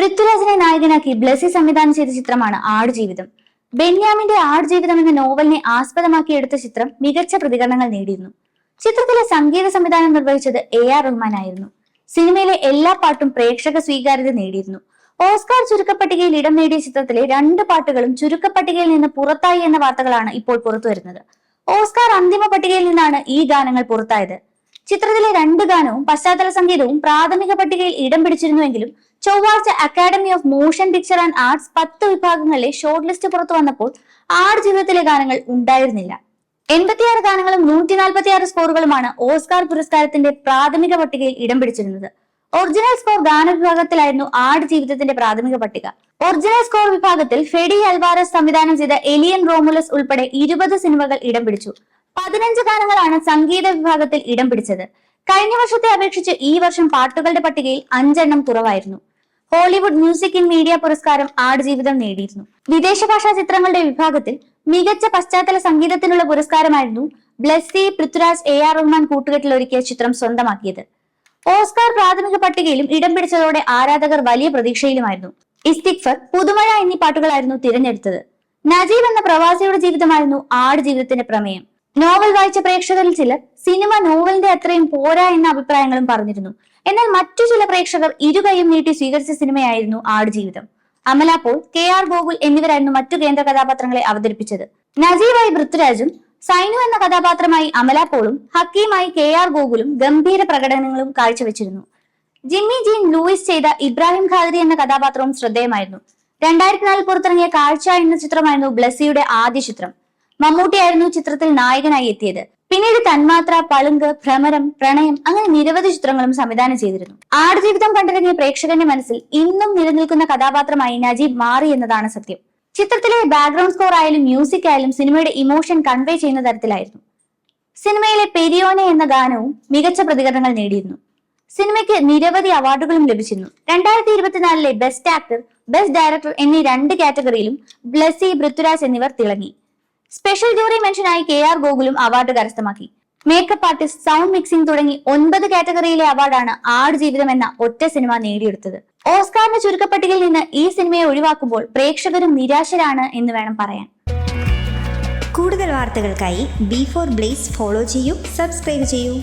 പൃഥ്വിരാജിനെ നായകനാക്കി ബ്ലസി സംവിധാനം ചെയ്ത ചിത്രമാണ് ആടുജീവിതം. ബെന്യാമിന്റെ ആടുജീവിതം എന്ന നോവലിനെ ആസ്പദമാക്കി എടുത്ത ചിത്രം മികച്ച പ്രതികരണങ്ങൾ നേടിയിരുന്നു. ചിത്രത്തിലെ സംഗീത സംവിധാനം നിർവഹിച്ചത് എ ആർ റഹ്മാൻ ആയിരുന്നു. സിനിമയിലെ എല്ലാ പാട്ടും പ്രേക്ഷക സ്വീകാര്യത നേടിയിരുന്നു. ഓസ്കാർ ചുരുക്കപ്പട്ടികയിൽ ഇടം നേടിയ ചിത്രത്തിലെ രണ്ട് പാട്ടുകളും ചുരുക്കപ്പട്ടികയിൽ നിന്ന് പുറത്തായി എന്ന വാർത്തകളാണ് ഇപ്പോൾ പുറത്തുവരുന്നത്. ഓസ്കാർ അന്തിമ പട്ടികയിൽ നിന്നാണ് ഈ ഗാനങ്ങൾ പുറത്തായത്. ചിത്രത്തിലെ രണ്ട് ഗാനവും പശ്ചാത്തല സംഗീതവും പ്രാഥമിക പട്ടികയിൽ ഇടം പിടിച്ചിരുന്നുവെങ്കിലും ചൊവ്വാഴ്ച academy of motion picture and arts പത്ത് വിഭാഗങ്ങളിലെ ഷോർട്ട് ലിസ്റ്റ് പുറത്തു വന്നപ്പോൾ ആട് ജീവിതത്തിലെ ഗാനങ്ങൾ ഉണ്ടായിരുന്നില്ല. എൺപത്തിയാറ് ഗാനങ്ങളും നൂറ്റി നാൽപ്പത്തിയാറ് സ്കോറുകളുമാണ് ഓസ്കാർ പുരസ്കാരത്തിന്റെ പ്രാഥമിക പട്ടികയിൽ ഇടം പിടിച്ചിരുന്നത്. ഒറിജിനൽ സ്കോർ ഗാന വിഭാഗത്തിലായിരുന്നു ആട് ജീവിതത്തിന്റെ പ്രാഥമിക പട്ടിക. ഒറിജിനൽ സ്കോർ വിഭാഗത്തിൽ ഫെഡി അൽവാരസ് സംവിധാനം ചെയ്ത എലിയൻ റോമുലസ് ഉൾപ്പെടെ ഇരുപത് സിനിമകൾ ഇടം പിടിച്ചു. പതിനഞ്ച് ഗാനങ്ങളാണ് സംഗീത വിഭാഗത്തിൽ ഇടം പിടിച്ചത്. കഴിഞ്ഞ വർഷത്തെ അപേക്ഷിച്ച് ഈ വർഷം പാട്ടുകളുടെ പട്ടികയിൽ അഞ്ചെണ്ണം കുറവായിരുന്നു. ഹോളിവുഡ് മ്യൂസിക് ഇൻ മീഡിയ പുരസ്കാരം ആടുജീവിതം നേടിയിരുന്നു. വിദേശ ഭാഷാ ചിത്രങ്ങളുടെ വിഭാഗത്തിൽ മികച്ച പശ്ചാത്തല സംഗീതത്തിനുള്ള പുരസ്കാരമായിരുന്നു ബ്ലസ്സി പൃഥ്വിരാജ് എ ആർ റഹ്മാൻ കൂട്ടുകെട്ടിൽ ഒരുക്കിയ ചിത്രം സ്വന്തമാക്കിയത്. ഓസ്കാർ പ്രാഥമിക പട്ടികയിലും ഇടം പിടിച്ചതോടെ ആരാധകർ വലിയ പ്രതീക്ഷയിലുമായിരുന്നു. ഇസ്തിക്ഫർ പുതുമഴ എന്നീ പാട്ടുകളായിരുന്നു തിരഞ്ഞെടുത്തത്. നജീബ് എന്ന പ്രവാസിയുടെ ജീവിതമായിരുന്നു ആട് ജീവിതത്തിന്റെ പ്രമേയം. നോവൽ വായിച്ച പ്രേക്ഷകരിൽ ചിലർ സിനിമ നോവലിന്റെ അത്രയും പോരാ എന്ന അഭിപ്രായങ്ങളും പറഞ്ഞിരുന്നു. എന്നാൽ മറ്റു ചില പ്രേക്ഷകർ ഇരുകൈയും നീട്ടി സ്വീകരിച്ച സിനിമയായിരുന്നു ആടുജീവിതം. അമല പോൾ കെ ആർ ഗോകുൽ എന്നിവരായിരുന്നു മറ്റു കേന്ദ്ര കഥാപാത്രങ്ങളെ അവതരിപ്പിച്ചത്. നജീബായി പൃഥ്വിരാജും സൈനു എന്ന കഥാപാത്രമായി അമല പോളും ഹക്കീമായി കെ ആർ ഗോകുലും ഗംഭീര പ്രകടനങ്ങളും കാഴ്ചവെച്ചിരുന്നു. ജിമ്മി ജീൻ ലൂയിസ് ചെയ്ത ഇബ്രാഹിം ഖാദരി എന്ന കഥാപാത്രവും ശ്രദ്ധേയമായിരുന്നു. രണ്ടായിരത്തിനാലിൽ പുറത്തിറങ്ങിയ കാഴ്ച എന്ന ചിത്രമായിരുന്നു ബ്ലസ്സിയുടെ ആദ്യ ചിത്രം. മമ്മൂട്ടിയായിരുന്നു ചിത്രത്തിൽ നായകനായി എത്തിയത്. പിന്നീട് തന്മാത്ര പളുങ്ക് ഭ്രമരം പ്രണയം അങ്ങനെ നിരവധി ചിത്രങ്ങളും സംവിധാനം ചെയ്തിരുന്നു. ആടുജീവിതം കണ്ടിറങ്ങിയ പ്രേക്ഷകന്റെ മനസ്സിൽ ഇന്നും നിലനിൽക്കുന്ന കഥാപാത്രമായി നജീബ് മാറി എന്നതാണ് സത്യം. ചിത്രത്തിലെ ബാക്ക്ഗ്രൗണ്ട് സ്കോർ ആയാലും മ്യൂസിക് ആയാലും സിനിമയുടെ ഇമോഷൻ കൺവേ ചെയ്യുന്ന തരത്തിലായിരുന്നു. സിനിമയിലെ പെരിയോനെ എന്ന ഗാനവും മികച്ച പ്രതികരണങ്ങൾ നേടിയിരുന്നു. സിനിമയ്ക്ക് നിരവധി അവാർഡുകളും ലഭിച്ചിരുന്നു. രണ്ടായിരത്തി ഇരുപത്തിനാലിലെ ബെസ്റ്റ് ആക്ടർ ബെസ്റ്റ് ഡയറക്ടർ എന്നീ രണ്ട് കാറ്റഗറിയിലും ബ്ലസി പൃഥ്വിരാജ് എന്നിവർ തിളങ്ങി. സ്പെഷ്യൽ ജൂറി മെൻഷനായി കെ ആർ ഗോകുലും അവാർഡ് കരസ്ഥമാക്കി. മേക്കപ്പ് ആർട്ടിസ്റ്റ് സൗണ്ട് മിക്സിംഗ് തുടങ്ങി ഒൻപത് കാറ്റഗറിയിലെ അവാർഡാണ് ആട് ജീവിതം എന്ന ഒറ്റ സിനിമ നേടിയെടുത്തത്. ഓസ്കാറിന്റെ ചുരുക്കപ്പട്ടികയിൽ നിന്ന് ഈ സിനിമയെ ഒഴിവാക്കുമ്പോൾ പ്രേക്ഷകരും നിരാശരാണ് എന്ന് വേണം പറയാൻ. കൂടുതൽ വാർത്തകൾക്കായി ബി ഫോർ ബ്ലേസ് ഫോളോ ചെയ്യൂ സബ്സ്ക്രൈബ് ചെയ്യൂ.